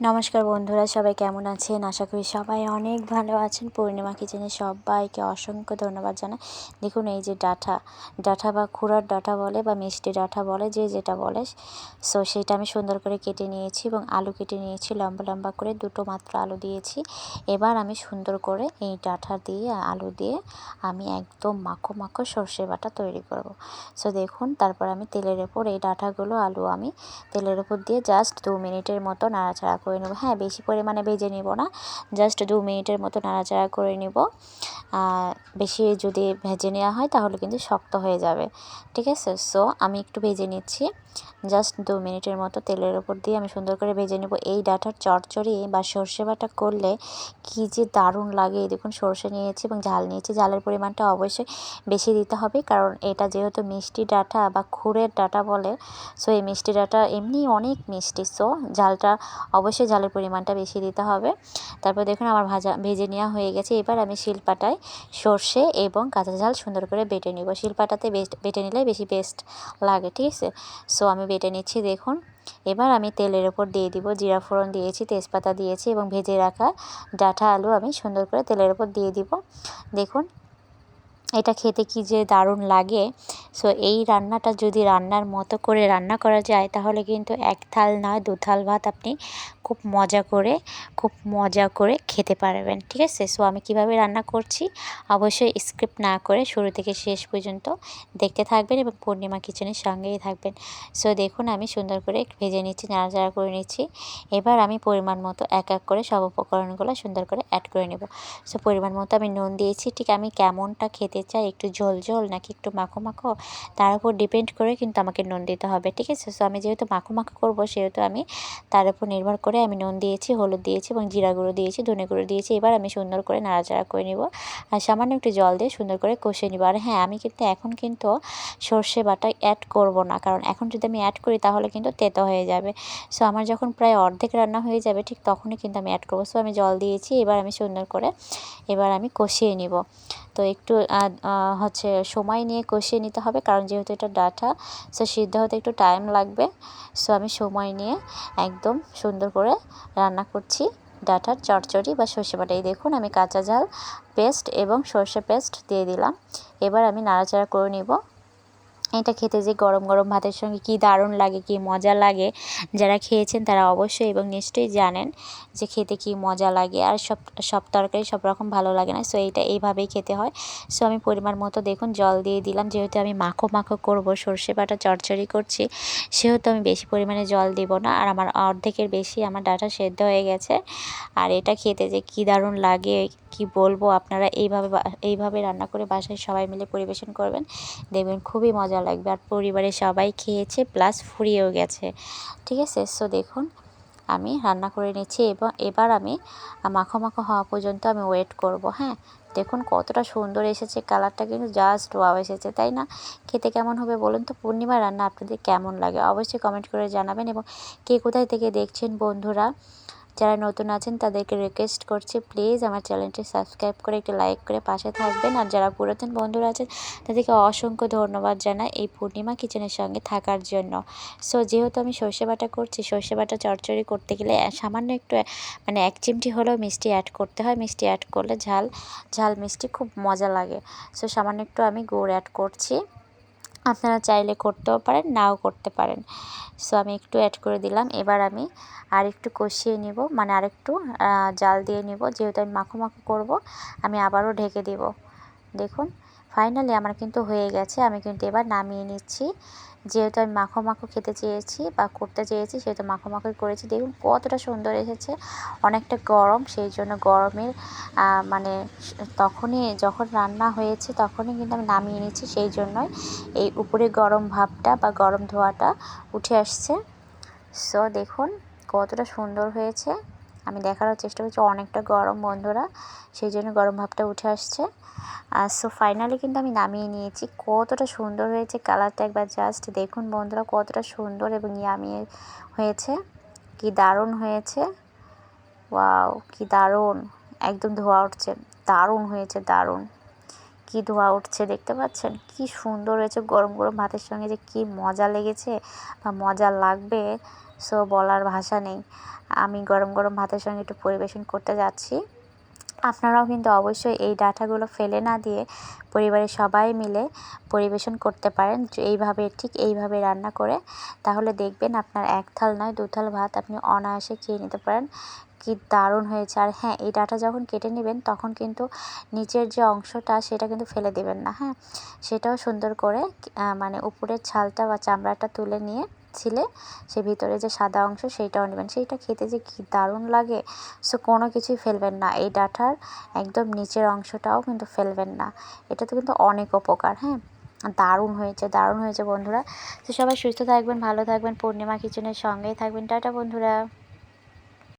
নমস্কার বন্ধুরা, সবাই কেমন আছেন? আশা করি সবাই অনেক ভালো আছেন। পূর্ণিমা কিচেনে সবাইকে অসংখ্য ধন্যবাদ জানাই। দেখুন, এই যে ডাঁটা ডাঁটা বা খুরার ডাঁটা বলে বা মিষ্টি ডাঁটা বলে, যে যেটা বলে, সো সেটা আমি সুন্দর করে কেটে নিয়েছি এবং আলু কেটে নিয়েছি, লম্বা লম্বা করে দুটো মাত্র আলু দিয়েছি। এবার আমি সুন্দর করে এই ডাঁটা দিয়ে, আলু দিয়ে আমি একদম মাখো মাখো সর্ষে বাটা তৈরি করব। সো দেখুন, তারপর আমি তেলের ওপর এই ডাঁটাগুলো আলু আমি তেলের ওপর দিয়ে জাস্ট দু মিনিটের মতো নাড়াচাড়া করে নেব। হ্যাঁ বেশি পরিমাণে ভেজে নিব না। জাস্ট দু মিনিটের মতো নাড়াচাড়া করে নেব। বেশি যদি ভেজে নেওয়া হয় তাহলে কিন্তু শক্ত হয়ে যাবে। ঠিক আছে? সো আমি একটু ভেজে নিচ্ছি। জাস্ট দু মিনিটের মতো তেলের ওপর দিয়ে আমি সুন্দর করে ভেজে নেব। এই ডাটার চড়চড়ি বা সর্ষে বাটা করলে কী যে দারুণ লাগে। দেখুন, সর্ষে নিয়েছি এবং ঝাল নিয়েছি। ঝালের পরিমাণটা অবশ্যই বেশি দিতে হবে কারণ এটা যেহেতু মিষ্টি ডাটা বা খুরের ডাটা বলে সো এই মিষ্টি ডাটা এমনি অনেক মিষ্টি। সো ঝালটা অবশ্যই ঝালের পরিমাণটা বেশি দিতে হবে। তারপর দেখুন, আমার ভাজা, ভেজে নেওয়া হয়ে গেছে। এবার আমি শিলপাটায় সর্ষে এবং কাঁচা ঝাল সুন্দর করে বেটে নিব। শিলপাটাতে বেটে নিলে বেশি বেস্ট লাগে, ঠিক আছে? সো আমি বেটে নিচ্ছি, দেখুন। এবার আমি তেলের ওপর দিয়ে দিব, জিরা ফোড়ন দিয়েছি, তেজপাতা দিয়েছি এবং ভেজে রাখা ডাঁটা আলু আমি সুন্দর করে তেলের ওপর দিয়ে দিব। দেখুন, এটা খেতে কি যে দারুণ লাগে। সো এই রান্নাটা যদি রান্নার মতো করে রান্না করা যায়, তাহলে কিন্তু এক থাল নয়, দু থাল ভাত আপনি খুব মজা করে, খুব মজা করে খেতে পারবেন, ঠিক আছে? সো আমি কীভাবে রান্না করছি, অবশ্যই স্ক্রিপ্ট না করে শুরু থেকে শেষ পর্যন্ত দেখতে থাকবেন এবং পূর্ণিমা কিচেনের সঙ্গেই থাকবেন। সো দেখুন, আমি সুন্দর করে ভেজে নিচ্ছি, নাড়াচাড়া করে নিচ্ছি। এবার আমি পরিমাণ মতো এক এক করে সব উপকরণগুলো সুন্দর করে অ্যাড করে নেব। সো পরিমাণ মতো আমি নুন দিয়েছি, ঠিক আমি কেমনটা খেতে চাই, একটু ঝোল ঝোল নাকি একটু মাখো মাখো, তার উপর ডিপেন্ড করে কিন্তু আমাকে নুন দিতে হবে, ঠিক আছে? সো আমি যেহেতু মাখো মাখো করব, সেহেতু আমি তার উপর নির্ভর করে আমি নুন দিয়েছি, হলুদ দিয়েছি এবং জিরা গুঁড়ো দিয়েছি, ধনে গুঁড়ো দিয়েছি। এবার আমি সুন্দর করে নাড়াচাড়া করে নিব আর সামান্য একটু জল দিয়ে সুন্দর করে কষে নিব। আর হ্যাঁ আমি কিন্তু এখন কিন্তু সর্ষে বাটা অ্যাড করব না, কারণ এখন যদি আমি অ্যাড করি তাহলে কিন্তু তেতো হয়ে যাবে। সো আমার যখন প্রায় অর্ধেক রান্না হয়ে যাবে ঠিক তখনই কিন্তু আমি অ্যাড করব। সো আমি জল দিয়েছি, এবার আমি সুন্দর করে এবার আমি কষিয়ে নিব। তো একটু হচ্ছে সময় নিয়ে কষিয়ে নিতে হবে, কারণ যেহেতু এটা ডাটা সো সিদ্ধ হতে একটু টাইম লাগবে। সো আমি সময় নিয়ে একদম সুন্দর করে রান্না করছি। ডাটার চটচড়ি বা সর্ষে বাটা। এই দেখুন, আমি কাঁচা ঝাল, পেস্ট এবং সর্ষে পেস্ট দিয়ে দিলাম। এবার আমি নাড়াচাড়া করে নিব। এটা খেতে যে গরম গরম ভাতের সঙ্গে কি দারুণ লাগে, কি মজা লাগে, যারা খেয়েছেন তারা অবশ্যই এবং নিশ্চয়ই জানেন যে খেতে কি মজা লাগে আর সব সব তরকারি সব রকম ভালো লাগে না। সো এইটা এইভাবেই খেতে হয়। সো আমি পরিমাণ মতো দেখুন জল দিয়ে দিলাম। যেহেতু আমি মাখো মাখো করব, সর্ষে বাটা চড়চড়ি করছি, সেহেতু আমি বেশি পরিমাণে জল দিব না। আর আমার অর্ধেকের বেশি আমার ডাটা সেদ্ধ হয়ে গেছে। আর এটা খেতে যে কী দারুণ লাগে কি বলব, আপনারা এইভাবে এইভাবে রান্না করে বাসায় সবাই মিলে পরিবেশন করবেন। দেখবেন খুবই মজা লাগবে। আর পরিবারের সবাই খেয়েছে, প্লাস ফুরিয়েও গেছে। ঠিক আছে? সো দেখুন, আমি রান্না করে নিচ্ছি এবং এবার আমি, মাখো মাখো হওয়া পর্যন্ত আমি ওয়েট করব হ্যাঁ? দেখুন, কতটা সুন্দর এসেছে কালারটা কিন্তু জাস্ট ওয়াও এসেছে, তাই না? খেতে কেমন হবে বলুন তো? পূর্ণিমা রান্না আপনাদের কেমন লাগে? অবশ্যই কমেন্ট করে জানাবেন এবং কে কোথায় থেকে দেখছেন বন্ধুরা? যারা নতুন আছেন, তাদেরকে রিকোয়েস্ট করছি প্লিজ আমার চ্যানেলটি সাবস্ক্রাইব করে একটি লাইক করে পাশে থাকবেন। আর যারা পুরাতন বন্ধুরা আছেন, তাদেরকে অসংখ্য ধন্যবাদ জানাই এই পূর্ণিমা কিচেনের সঙ্গে থাকার জন্য। সো যেহেতু আমি সর্ষে বাটা করছি, সর্ষে বাটা চড়চড়ি করতে গেলে সামান্য একটু মানে এক চিমটি হলেও মিষ্টি অ্যাড করতে হয়। মিষ্টি অ্যাড করলে ঝাল ঝাল মিষ্টি খুব মজা লাগে। সো সামান্য একটু আমি গুড় অ্যাড করছি। আপনারা চাইলে করতেও পারেন, নাও করতে পারেন। সো আমি একটু অ্যাড করে দিলাম। এবার আমি আর একটু কষিয়ে নিব মানে আরেকটু জাল দিয়ে নিব। যেহেতু আমি মাখো মাখো করব, আমি আবারও ঢেকে দিব। দেখুন ফাইনালি আমার কিন্তু হয়ে গেছে, আমি কিন্তু এবার নামিয়ে নিচ্ছি। যেহেতু আমি মাখো মাখো খেতে চেয়েছি বা করতে চেয়েছি, সেহেতু মাখো মাখোই করেছি। দেখুন কতটা সুন্দর এসেছে, অনেকটা গরম, সেই জন্য গরমের মানে তখনই যখন রান্না হয়েছে তখনই কিন্তু আমি নামিয়ে নিচ্ছি, সেই জন্যই এই উপরে গরম ভাবটা বা গরম ধোয়াটা উঠে আসছে। সো দেখুন কতটা সুন্দর হয়েছে। আমি দেখানোর চেষ্টা করছি, অনেকটা গরম বন্ধুরা, সেই জন্য গরম ভাবটা উঠে আসছে। আর সো ফাইনালি কিন্তু আমি নামিয়ে নিয়েছি। কতটা সুন্দর হয়েছে কালারটা একবার জাস্ট দেখুন বন্ধুরা, কতটা সুন্দর এবং ইয়ামি হয়েছে। কি দারুণ হয়েছে। ওয়াও কি দারুণ। একদম ধোয়া উঠছে। দারুণ হয়েছে, দারুণ। কি ধোয়া উঠছে দেখতে পাচ্ছেন? কি সুন্দর হয়েছে গরম গরম ভাতের সঙ্গে যে কি মজা লেগেছে বা মজা লাগবে সো বলার ভাষা নেই। আমি গরম গরম ভাতের সঙ্গে একটু পরিবেশন করতে যাচ্ছি। আপনারাও কিন্তু অবশ্যই এই ডাটাগুলো ফেলে না দিয়ে পরিবারের সবাই মিলে পরিবেশন করতে পারেন। এইভাবে, ঠিক এইভাবে রান্না করে, তাহলে দেখবেন আপনার এক থাল নয়, দু থাল ভাত আপনি অনায়াসে খেয়ে নিতে পারেন। কি দারুণ হয়েছে। আর হ্যাঁ এই ডাটা যখন কেটে নেবেন, তখন কিন্তু নিচের যে অংশটা, সেটা কিন্তু ফেলে দেবেন না হ্যাঁ? সেটাও সুন্দর করে মানে উপরের ছালটা বা চামড়াটা তুলে নিয়ে ছিলে সে ভিতরে যে সাদা অংশ সেইটাও নেবেন। সেইটা খেতে যে কী দারুণ লাগে। সো কোনো কিছুই ফেলবেন না। এই ডাঁটার একদম নিচের অংশটাও কিন্তু ফেলবেন না। এটা তো কিন্তু অনেক উপকার হ্যাঁ? দারুণ হয়েছে দারুণ হয়েছে বন্ধুরা। তো সবাই সুস্থ থাকবেন, ভালো থাকবেন। পূর্ণিমা কিচেনের সঙ্গেই থাকবেন। টাটা বন্ধুরা।